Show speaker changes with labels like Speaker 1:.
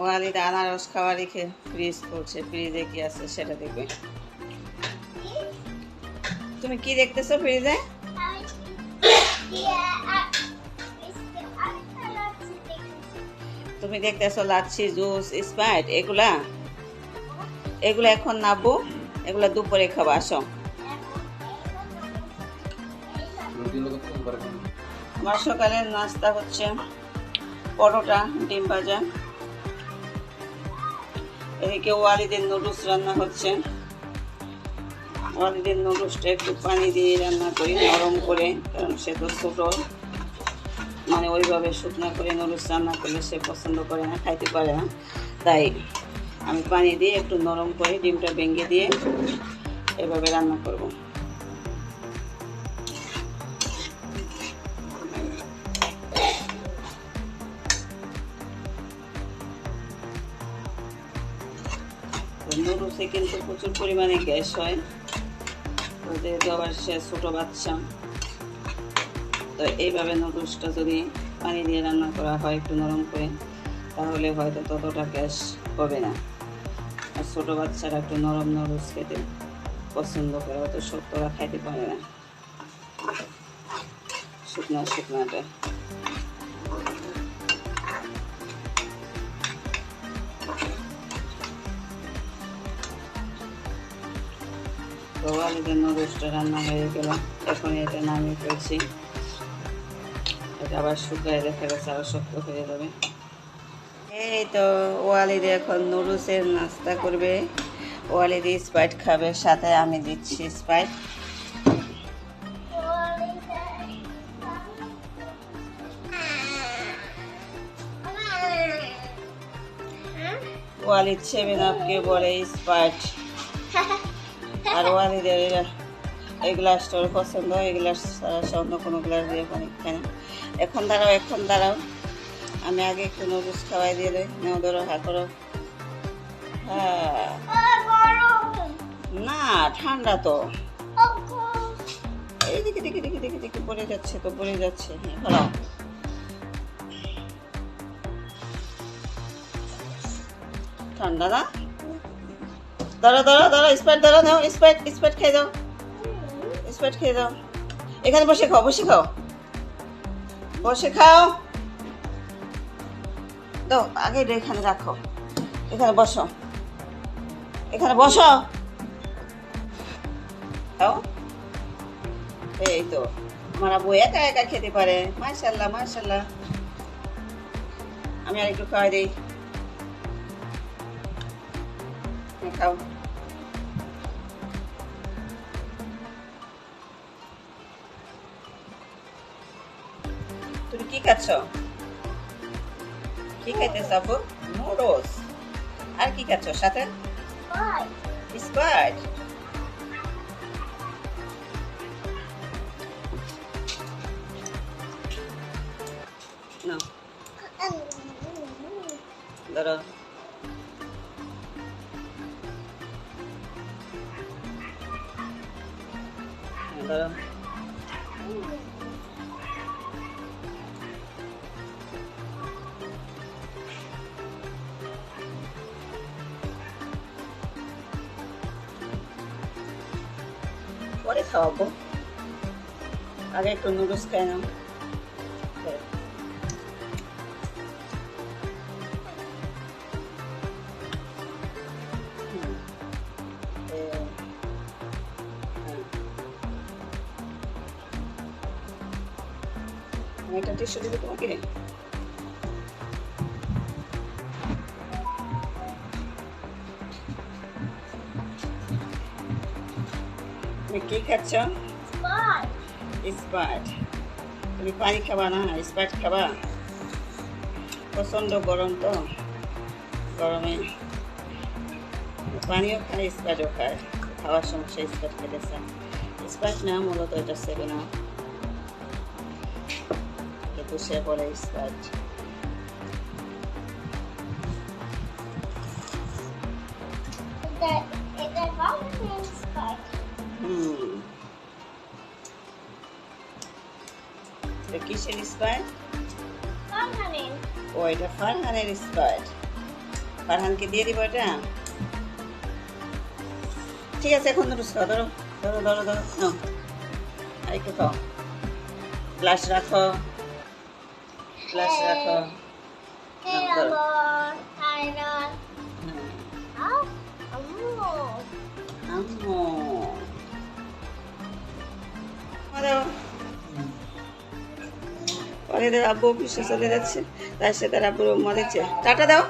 Speaker 1: ওয়ালিদ আনারস খাওয়া রেখে ফ্রিজ করছে ফ্রিজে কি আছে সেটা দেখবে। তুমি কি দেখতেছো ফ্রিজে তুমি দেখতেছো লাচ্ছি, জুস, স্প্রাইট, এগুলা? এগুলা এখন নাবো, এগুলা দুপুরে খাব, আসো। আমার সকালের নাস্তা হচ্ছে পরোটা, ডিম ভাজা। এদিকে ওয়ালিদের নুডলস রান্না হচ্ছে। ওয়ালিদের নুডলসটা একটু পানি দিয়ে রান্না করি, নরম করে, কারণ সে তো ছোটো। মানে ওইভাবে শুকনা করে নুডলস রান্না করলে সে পছন্দ করে না, খাইতে পারে না। তাই আমি পানি দিয়ে একটু নরম করে ডিমটা ভেঙে দিয়ে এভাবে রান্না করব। নুডলসে কিন্তু প্রচুর পরিমাণে গ্যাস হয়। তো যেহেতু আবার সে ছোটো বাচ্চা, তো এইভাবে নুডলসটা যদি পানি দিয়ে রান্না করা হয় একটু নরম করে, তাহলে হয়তো ততটা গ্যাস হবে না। আর ছোটো বাচ্চারা একটু নরম নুডলস খেতে পছন্দ করে, অত শক্তরা খাইতে পারে না। শুকনা, শুকনাটা। তো আলুদের নুডলসটা রান্না হয়ে গেল। এখন এটা নামিয়ে ফেলছি। এটা আবার শুকায় রেখে গেছে, আবার শক্ত হয়ে যাবে। এই তো ওয়ালিদে এখন নুডলসের নাস্তা করবে। ওয়ালিদি স্প্রাইট খাবে, সাথে আমি দিচ্ছি স্প্রাইট। ওয়ালিদ সেভেন আপকে বলে স্প্রাইট। আর ওয়ালিদের এরা- এই গ্লাসটা ওর পছন্দ, এই গ্লাস ছাড়া অন্য কোনো গ্লাস দিয়ে পানি খায় না। এখন দাঁড়াও এখন দাঁড়াও। আমি আগে একটু নুডলস খাওয়াই দিয়ে দেয় নাও ধরো হা করো। হ্যাঁ না, ঠান্ডা তো। এই দিকে দিকে দিকে দিকে দিকে পড়ে যাচ্ছে তো পড়ে যাচ্ছে। হ্যাঁ ভালো ঠান্ডা না? দাঁড়া দাঁড়া দাঁড়া স্প্রাইট দাঁড়া, নাও স্প্রাইট স্প্রাইট খেয়ে দাও স্প্রাইট খেয়ে দাও এখানে বসে খাও বসে খাও। বসে খাও। দাও, আগে এখানে রাখো। এখানে বসো। এখানে বসো। এই তো, আমার আবু একা একা খেতে পারে। মাশাল্লাহ মাশাল্লাহ। আমি আর একটু খাওয়াই দিই। খাও তুমি কি খাচ্ছ? কি খাইতেছ আপু? নুডলস। আর কি খাচ্ছ সাথে? স্প্রাইট না ধরো হ্যাঁ, ধরো পরে খাওয়াবো আগে একটু নুডলস খাই নাও পরে। হুম। একটা টিস্যু দেবো তোমাকে। তুমি কি খাচ্ছ? স্প্রাইট তুমি পানি খাবা না? স্প্রাইট খাবা? প্রচণ্ড গরম তো গরমে। পানিও খায় স্প্রাইটও খায়। খাওয়ার সমস্যা সে স্প্রাইট খেতে চায়। স্প্রাইট না মূলত এটা সেভেন আপ কিন্তু সে বলে স্প্রাইট হুম এটা কিসের স্প্রাইট ও এটা ফারহানের স্প্রাইট ফারহানকে দিয়ে দিব এটা? ঠিক আছে এখন নুডলস ধরো ধরো ধরো ধরো নাও আর একটু খাও। গ্লাস রাখো। রাখো। আম্মু দাও পরে আব্বু অফিসে চলে যাচ্ছে তার সাথে তার আব্বুর মা দিচ্ছে টাটা দাও।